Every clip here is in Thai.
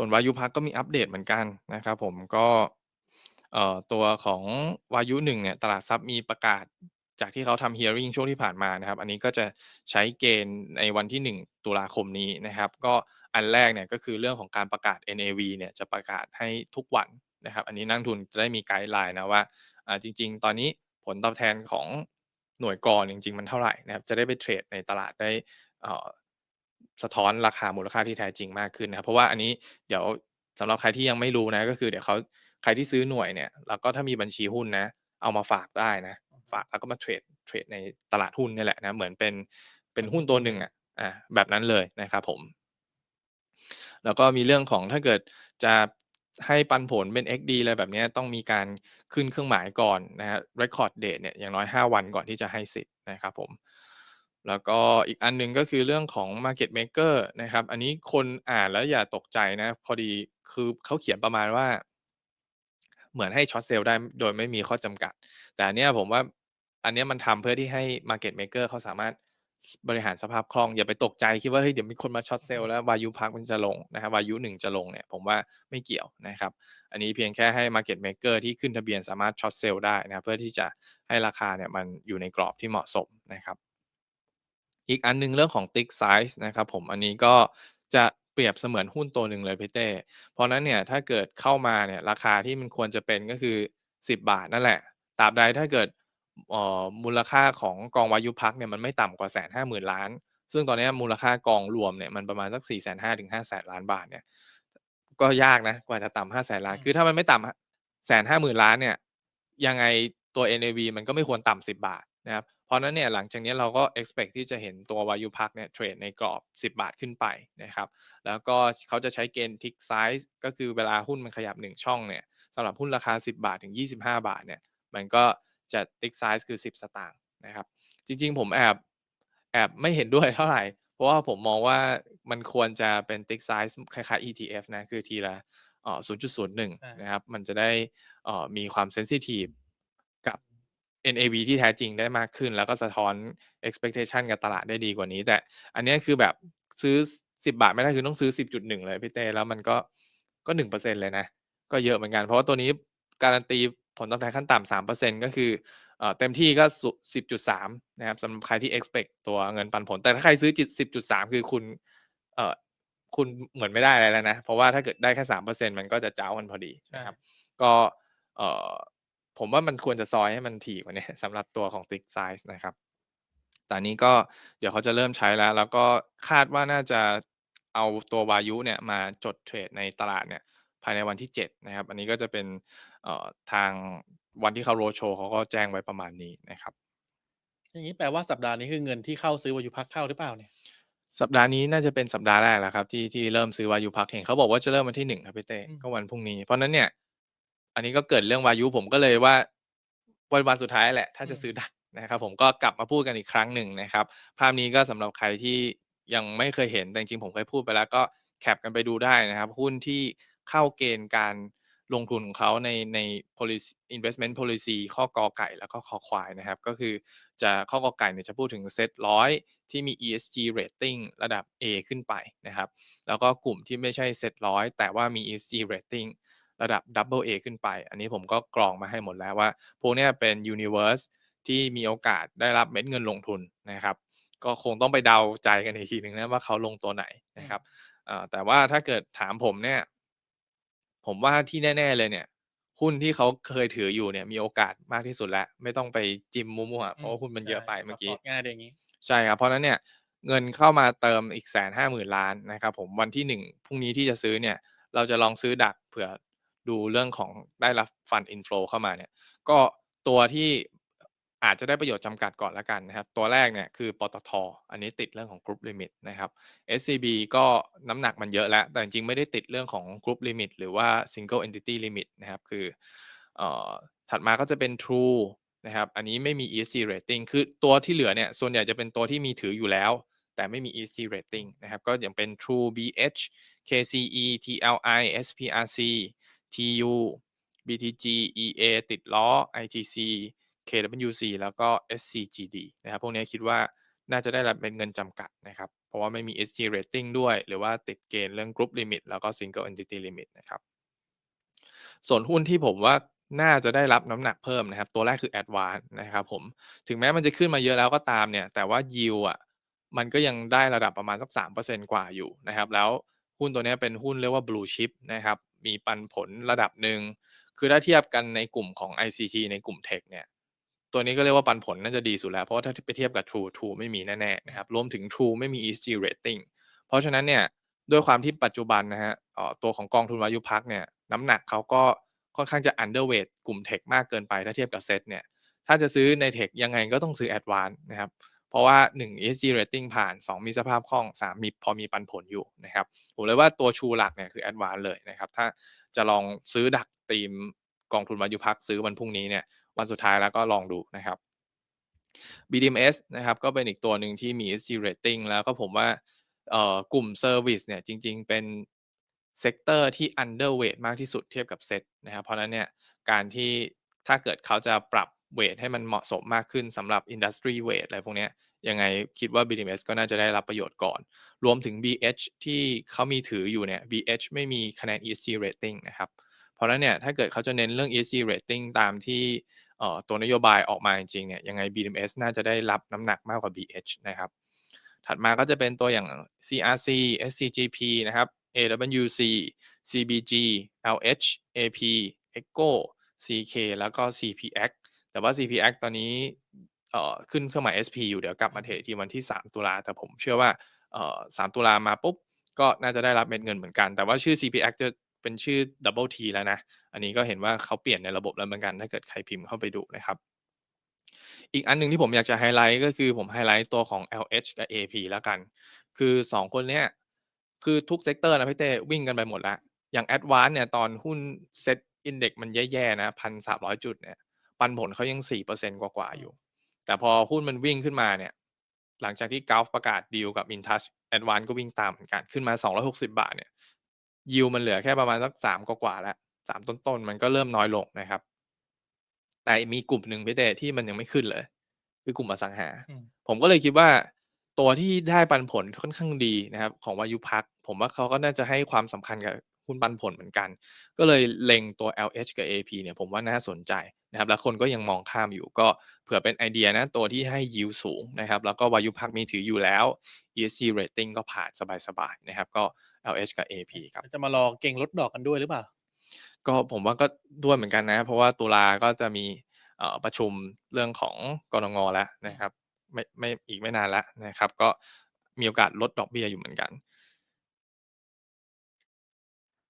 ส่วนวายุพักก็มีอัปเดตเหมือนกันนะครับผมก็ตัวของวายุหนึ่งเนี่ยตลาดทรัพย์มีประกาศจากที่เขาทำ hearing ช่วงที่ผ่านมานะครับ อันนี้ก็จะใช้เกณฑ์ในวันที่ 1 ตุลาคมนี้นะครับ ก็อันแรกเนี่ยก็คือเรื่องของการประกาศ NAV เนี่ยจะประกาศให้ทุกวันนะครับ อันนี้นักทุนจะได้มีไกด์ไลน์นะว่าจริง ๆ ตอนนี้ผลตอบแทนของหน่วยกรจริง ๆ มันเท่าไหร่นะครับ จะได้ไปเทรดในตลาดได้อ่อ สะท้อนราคามูลค่าที่แท้จริงมากขึ้นนะครับ เพราะว่าอันนี้เดี๋ยวสำหรับใครที่ยังไม่รู้นะ ก็คือเดี๋ยวเขาใครที่ซื้อหน่วยเนี่ยแล้วก็ถ้ามีบัญชีหุ้นนะ เอามาฝากได้นะ ฝากแล้วก็มาเทรดเทรดในตลาดหุ้นนี่แหละนะเหมือนเป็นเป็นหุ้นตัวหนึ่งอะอ่าแบบนั้นเลยนะครับผม แล้วก็มีเรื่องของถ้าเกิดจะให้ปันผลเป็น XD อะไรแบบนี้ต้องมีการขึ้นเครื่องหมายก่อนนะครับ record date เนี่ยอย่างน้อย 5 วันก่อนที่จะให้สิทธิ์นะครับผม แล้วก็อีกอันหนึ่งก็คือเรื่องของ market maker นะครับ อันนี้คนอ่านแล้วอย่าตกใจนะ พอดีคือเขาเขียนประมาณว่า เหมือนให้ช็อตเซลล์ได้โดยไม่มีข้อจำกัด แต่อันเนี้ยผมว่าอันเนี้ยมันทำเพื่อที่ให้ market maker เขาสามารถบริหารสภาพคล่อง อย่าไปตกใจคิดว่าเฮ้ยเดี๋ยวมีคนมาช็อตเซลล์แล้ววายุพักมันจะลงนะครับวายุหนึ่งจะลงเนี่ยผมว่าไม่เกี่ยวนะครับ อันนี้เพียงแค่ให้ market maker ที่ขึ้นทะเบียนสามารถช็อตเซลล์ได้นะเพื่อที่จะให้ราคาเนี่ยมันอยู่ในกรอบที่เหมาะสมนะครับ อีกอันหนึ่งเรื่องของ tick size นะครับผมอันนี้ก็จะเปรียบเสมือนหุ้นตัวหนึ่งเลยพี่เต้ เพราะนั้นเนี่ยถ้าเกิดเข้ามาเนี่ยราคาที่มันควรจะเป็นก็คือ 10 บาทนั่นแหละตราบใดถ้าเกิดมูลค่าของกองวายุพักเนี่ยมันไม่ต่ำกว่าแสนห้าหมื่นล้าน ซึ่งตอนนี้มูลค่ากองรวมเนี่ยมันประมาณสัก4 5 0 0 0ถึง5 0 0 0 0ล้านบาทเนี่ยก็ยากนะกว่าจะต่ำ5 0 0 0 0 0ล้าน คือถ้ามันไม่ต่ำแสนห้าหมื่นล้านเนี่ยยังไงตัว NAV มันก็ไม่ควรต่ำ10บาทนะครับ เพราะนั้นเนี่ยหลังจากนี้เราก็ expect ที่จะเห็นตัววายุพักเนี่ยเทรดในกรอบ 10 บาทขึ้นไปนะครับแล้วก็เขาจะใช้เกณฑ์ tick size ก็คือเวลาหุ้นมันขยับ 1 ช่องเนี่ยสำหรับหุ้นราคา 10 บาทถึง 25 บาทเนี่ยมันก็จะ tick size คือ 10 สตางค์นะครับจริงๆผมแอบแอบไม่เห็นด้วยเท่าไหร่ เพราะว่าผมมองว่ามันควรจะเป็น tick size คล้ายๆ ETF นะ คือทีละเอ่อ0.01 นะครับ มันจะได้เอ่อมีความ sensitive กับ NAV ที่แท้จริงได้มากขึ้น แล้วก็สะท้อน expectation กับตลาดได้ดีกว่านี้ แต่อันเนี้ยคือแบบซื้อ 10 บาทไม่ได้คือต้องซื้อ 10.1 เลยพี่เต้แล้วมันก็ก็ 1%เลยนะ ก็เยอะเหมือนกัน เพราะว่าตัวนี้การันตีผลตอบแทนขั้นต่ำ3%ก็คือเอ่อเต็มที่ก็สุ10.3 นะครับสำหรับใครที่ expect ตัวเงินปันผล แต่ถ้าใครซื้อจิต10.3 คือคุณเอ่อคุณเหมือนไม่ได้อะไรแล้วนะ เพราะว่าถ้าเกิดได้แค่ 3%มันก็จะเจ้ากันพอดีนะครับ ก็เอ่อ ผมว่ามันควรจะซอยให้มันถี่กว่านี้สำหรับตัวของ tick size นะครับแต่อันนี้ก็เดี๋ยวเขาจะเริ่มใช้แล้ว แล้วก็คาดว่าน่าจะเอาตัววายุเนี่ยมาจดเทรดในตลาดเนี่ยภายในวันที่ 7 นะครับ อันนี้ก็จะเป็นเอ่อทางวันที่เขาโรดโชว์เขาก็แจ้งไว้ประมาณนี้นะครับ อย่างนี้แปลว่าสัปดาห์นี้คือเงินที่เข้าซื้อวายุพักเข้าหรือเปล่าเนี่ยสัปดาห์นี้น่าจะเป็นสัปดาห์แรกแล้วครับที่ที่เริ่มซื้อวายุพักเห็นเขาบอกว่าจะเริ่มวันที่1ครับพี่เต้อืมก็วันพรุ่งนี้ เพราะฉะนั้นเนี่ย อันนี้ก็เกิดเรื่องวายุผมก็เลยว่าวันวันสุดท้ายแหละ ถ้าจะซื้อดักนะครับผมก็กลับมาพูดกันอีกครั้งหนึ่งนะครับ ภาพนี้ก็สำหรับใครที่ยังไม่เคยเห็นแต่จริงๆผมเคยพูดไปแล้วก็แคปกันไปดูได้นะครับ หุ้นที่เข้าเกณฑ์การลงทุนของเขาในใน policy investment policy ข้อกอไก่แล้วก็คอควายนะครับ ก็คือจะข้อกอไก่เนี่ยจะพูดถึงเซ็ตร้อยที่มี ESG rating ระดับ A ขึ้นไปนะครับ แล้วก็กลุ่มที่ไม่ใช่เซ็ตร้อยแต่ว่ามี ESG rating ระดับ Double A ขึ้นไป อันนี้ผมก็กรองมาให้หมดแล้วว่า พวกเนี้ยเป็น Universe ที่มีโอกาสได้รับเม็ดเงินลงทุนนะครับ ก็คงต้องไปเดาใจกันอีกทีหนึ่งนะว่าเขาลงตัวไหนนะครับเอ่อแต่ว่าถ้าเกิดถามผมเนี่ย ผมว่าที่แน่ ๆ เลยเนี่ยหุ้นที่เขาเคยถืออยู่เนี่ยมีโอกาสมากที่สุดแล้ว ไม่ต้องไปจิ้มมั่วๆเพราะว่าหุ้นมันเยอะไปเมื่อกี้พง่ายดีอย่างนี้ใช่ครับเพราะฉะนั้นเนี่ยเงินเข้ามาเติมอีกแสนห้าหมื่นล้านนะครับผมวันที่หนึ่งพรุ่งนี้ที่จะซื้อเนี่ย เราจะลองซื้อดักเผื่อ ดูเรื่องของได้รับฟันอินฟลูเข้ามาเนี่ยก็ตัวที่อาจจะได้ประโยชน์จำกัดก่อนล้วกันนะครับ ตัวแรกเนี่ยคือปตทอันนี้ติดเรื่องของกรุ๊ปลิมิตนะครับ SCB ก็น้ำหนักมันเยอะแล้ว แต่จริงๆ ไม่ได้ติดเรื่องของกรุ๊ปลิมิตหรือว่า single entity limit นะครับ คืออ่อถัดมาก็จะเป็น True นะครับ อันนี้ไม่มี ESG rating คือตัวที่เหลือเนี่ย ส่วนใหญ่จะเป็นตัวที่มีถืออยู่แล้ว แต่ไม่มี ESG rating นะครับ ก็อย่างเป็น True BH KCE TLI SPRC TU BTG EA ติดล้อ ITC KWC แล้วก็ SCGD นะครับ พวกนี้คิดว่าน่าจะได้รับเป็นเงินจำกัดนะครับ เพราะว่าไม่มี sg rating ด้วย หรือว่าติดเกณฑ์เรื่อง Group Limit แล้วก็ Single Entity Limit นะครับ ส่วนหุ้นที่ผมว่าน่าจะได้รับน้ำหนักเพิ่มนะครับ ตัวแรกคือ Advance นะครับผม ถึงแม้มันจะขึ้นมาเยอะแล้วก็ตามเนี่ย แต่ว่า Yield อะมันก็ยังได้ระดับประมาณสัก3%กว่าอยู่นะครับ แล้วหุ้นตัวนี้เป็นหุ้นเรียกว่า Blue Chip นะครับ มีปันผลระดับหนึ่ง คือถ้าเทียบกันในกลุ่มของ ICT ในกลุ่มเทคเนี่ย ตัวนี้ก็เรียกว่าปันผลน่าจะดีสุดแล้ว เพราะว่าถ้าไปเทียบกับ True True ไม่มีแน่ๆนะครับ รวมถึง True ไม่มี ESG rating เพราะฉะนั้นเนี่ยด้วยความที่ปัจจุบันนะครับเอ่อตัวของกองทุนวายุพักเนี่ยน้ำหนักเขาก็ค่อนข้างจะ underweight กลุ่มเทคมากเกินไปถ้าเทียบกับเซตเนี่ยถ้าจะซื้อในเทคยังไงก็ต้องซื้อ Advance นะครับ เพราะว่า 1 ESG rating ผ่าน 2 มีสภาพคล่อง 3 มีพอมีปันผลอยู่นะครับผมเลยว่าตัวชูหลักเนี่ยคือ Advance เลยนะครับถ้าจะลองซื้อดักธีมกองทุนวายุพักซื้อวันพรุ่งนี้เนี่ยวันสุดท้ายแล้วก็ลองดูนะครับ BDMs นะครับก็เป็นอีกตัวหนึ่งที่มี ESG rating แล้วก็ผมว่าเอ่อกลุ่มเซอร์วิสเนี่ยจริง ๆ เป็นเซกเตอร์ที่ underweight มากที่สุดเทียบกับเซตนะครับเพราะฉะนั้นเนี่ยการที่ถ้าเกิดเขาจะปรับ เวตให้มันเหมาะสมมากขึ้นสำหรับ industry weight อะไรพวกนี้ยังไงคิดว่า BDMs ก็น่าจะได้รับประโยชน์ก่อน รวมถึง BH ที่เขามีถืออยู่เนี่ย BH ไม่มีคะแนน ESG rating นะครับ เพราะนั้นเนี่ยถ้าเกิดเขาจะเน้นเรื่อง ESG rating ตามที่ตัวนโยบายออกมาจริงๆเนี่ยยังไง BDMs น่าจะได้รับน้ำหนักมากกว่า BH นะครับถัดมาก็จะเป็นตัวอย่าง CRC SCGP นะครับ AWC CBG LH AP Echo CK แล้วก็ CPX แต่ว่า CPX ตอนนี้เอ่อขึ้นเครื่องหมาย SP อยู่เดี๋ยวกลับมาเทรดอีกทีวันที่ 3 ตุลาแต่ผมเชื่อว่าเอ่อ3ตุลามาปุ๊บ ก็น่าจะได้รับเม็ดเงินเหมือนกัน แต่ว่าชื่อ CPX จะเป็นชื่อ Double T แล้วนะ อันนี้ก็เห็นว่าเขาเปลี่ยนในระบบแล้วเหมือนกัน ถ้าเกิดใครพิมพ์เข้าไปดูนะครับ อีกอันหนึ่งที่ผมอยากจะไฮไลต์ก็คือผมไฮไลต์ตัวของ LH กับ AP แล้วกัน คือ 2 คนเนี้ยคือทุกเซกเตอร์นะพี่เต้วิ่งกันไปหมดแล้วอย่าง Advance เนี่ยตอนหุ้น Set Index มันแย่ๆนะ1,300จุดเนี่ย ปันผลเขายัง4%กว่าๆอยู่ แต่พอหุ้นมันวิ่งขึ้นมาเนี่ย หลังจากที่ Gulf ประกาศดีลกับ Intouch Advance ก็วิ่งตามเหมือนกันขึ้นมา 260 บาทเนี่ย Yield มันเหลือแค่ประมาณสัก3กว่าๆแล้ว3ต้นๆ มันก็เริ่มน้อยลงนะครับ แต่มีกลุ่มหนึ่งพี่เต้ที่มันยังไม่ขึ้นเลย คือกลุ่มอสังหาอืมผมก็เลยคิดว่าตัวที่ได้ปันผลค่อนข้างดีนะครับ ของวายุพัก ผมว่าเขาก็น่าจะให้ความสำคัญกับ หุ้นปันผลเหมือนกัน ก็เลยเล็งตัว LH กับ AP เนี่ยผมว่าน่าสนใจนะครับแล้วคนก็ยังมองข้ามอยู่ก็เผื่อเป็นไอเดียนะตัวที่ให้ Yield สูงนะครับแล้วก็วายุพักมีถืออยู่แล้ว ESG rating ก็ผ่านสบายๆนะครับก็ LH กับ AP ครับจะมารอเก็งลดดอกกันด้วยหรือเปล่า?ก็ผมว่าก็ด้วยเหมือนกันนะ เพราะว่าตุลาก็จะมีเอ่อประชุมเรื่องของกนง.แล้วนะครับไม่ไม่อีกไม่นานแล้วนะครับ ก็มีโอกาสลดดอกเบี้ยอยู่เหมือนกัน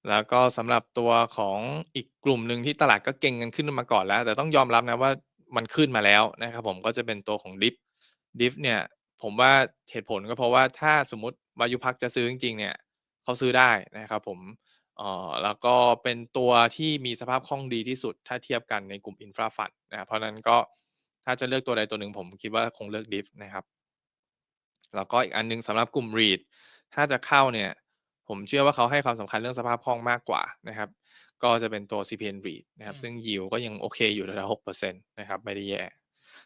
แล้วก็สำหรับตัวของอีกกลุ่มหนึ่งที่ตลาดก็เก็งกันขึ้นมาก่อนแล้ว แต่ต้องยอมรับนะว่ามันขึ้นมาแล้วนะครับผมก็จะเป็นตัวของ DIP DIP เนี่ยผมว่าเหตุผลก็เพราะว่าถ้าสมมติวายุพักจะซื้อจริงๆเนี่ยเขาซื้อได้นะครับผมเอ่อแล้วก็เป็นตัวที่มีสภาพคล่องดีที่สุด ถ้าเทียบกันในกลุ่ม Infra Fund นะครับเพราะนั้นก็ถ้าจะเลือกตัวใดตัวหนึ่งผมคิดว่าคงเลือก DIP นะครับแล้วก็อีกอันหนึ่งสำหรับกลุ่ม REIT ถ้าจะเข้าเนี่ย ผมเชื่อว่าเขาให้ความสำคัญเรื่องสภาพคล่องมากกว่านะครับ ก็จะเป็นตัว CPN REIT นะครับอืมซึ่ง Yield ก็ยังโอเคอยู่แถวๆ6%นะครับไม่ได้แย่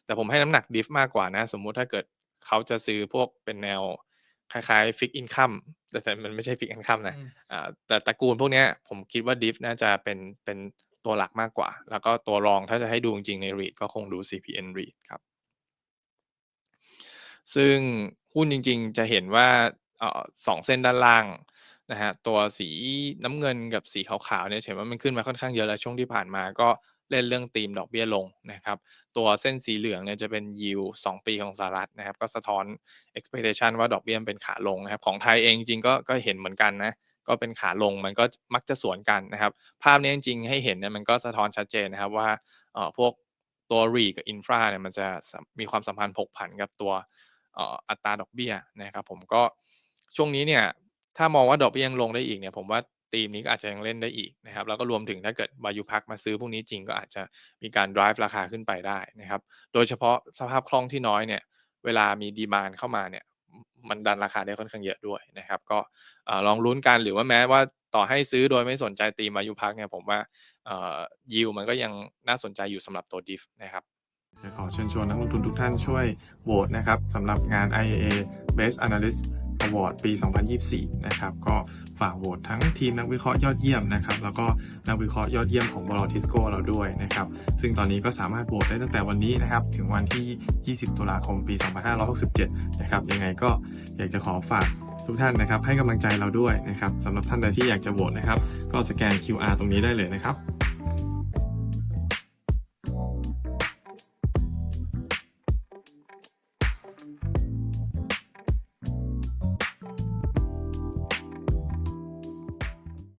แต่ผมให้น้ำหนัก DIP มากกว่านะ สมมุติถ้าเกิดเขาจะซื้อพวกเป็นแนวคล้ายๆ Fixed Income แต่แต่มันไม่ใช่ Fixed Income นะอืมอ่าแต่ตระกูลพวกเนี้ยผมคิดว่า DIP น่าจะเป็นเป็นตัวหลักมากกว่า แล้วก็ตัวรองถ้าจะให้ดูจริงๆใน REIT ก็คงดู CPN REIT ครับ ซึ่งหุ้นจริงๆจะเห็นว่าเอ่อ2เส้นด้านล่าง นะครับตัวสีน้ำเงินกับสีขาวๆเนี่ยเห็นว่ามันขึ้นมาค่อนข้างเยอะแล้วช่วงที่ผ่านมาก็เล่นเรื่องธีมดอกเบี้ยลงนะครับ ตัวเส้นสีเหลืองเนี่ยจะเป็น Yield 2ปีของสหรัฐนะครับ ก็สะท้อน expectation ว่าดอกเบี้ยเป็นขาลงนะครับ ของไทยเองจริงก็ก็เห็นเหมือนกันนะก็เป็นขาลงมันก็มักจะสวนกันนะครับ ภาพนี้จริงๆให้เห็นเนี่ยมันก็สะท้อนชัดเจนนะครับว่าเอ่อพวกตัว REIT กับ Infra เนี่ยมันจะมีความสัมพันธ์ผกผันกับตัวอัตราดอกเบี้ยนะครับ ผมก็ช่วงนี้เนี่ย ถ้ามองว่าดอกเบี้ยยังลงได้อีกเนี่ยผมว่าธีมนี้ก็อาจจะยังเล่นได้อีกนะครับแล้วก็รวมถึงถ้าเกิดวายุพักมาซื้อพวกนี้จริงก็อาจจะมีการ drive ราคาขึ้นไปได้นะครับ โดยเฉพาะสภาพคล่องที่น้อยเนี่ยเวลามี demand เข้ามาเนี่ยมันดันราคาได้ค่อนข้างเยอะด้วยนะครับ ก็ลองลุ้นกันหรือว่าแม้ว่าต่อให้ซื้อโดยไม่สนใจธีมวายุพักเนี่ยผมว่าเอ่อ Yield มันก็ยังน่าสนใจอยู่สำหรับตัว DIP นะครับจะขอเชิญชวนนักลงทุนทุกท่านช่วยโหวตนะครับสำหรับงาน IAA Best Analyst Award ปี 2024 นะครับ ก็ฝากโหวตทั้งทีมนักวิเคราะห์ยอดเยี่ยมนะครับ แล้วก็นักวิเคราะห์ยอดเยี่ยมของบอลทิสโก้เราด้วยนะครับ ซึ่งตอนนี้ก็สามารถโหวตได้ตั้งแต่วันนี้นะครับ ถึงวันที่ 20 ตุลาคมปี 2567 นะครับ ยังไงก็อยากจะขอฝากทุกท่านนะครับ ให้กำลังใจเราด้วยนะครับสำหรับท่านใดที่อยากจะโหวตนะครับ ก็สแกน QR ตรงนี้ได้เลยนะครับ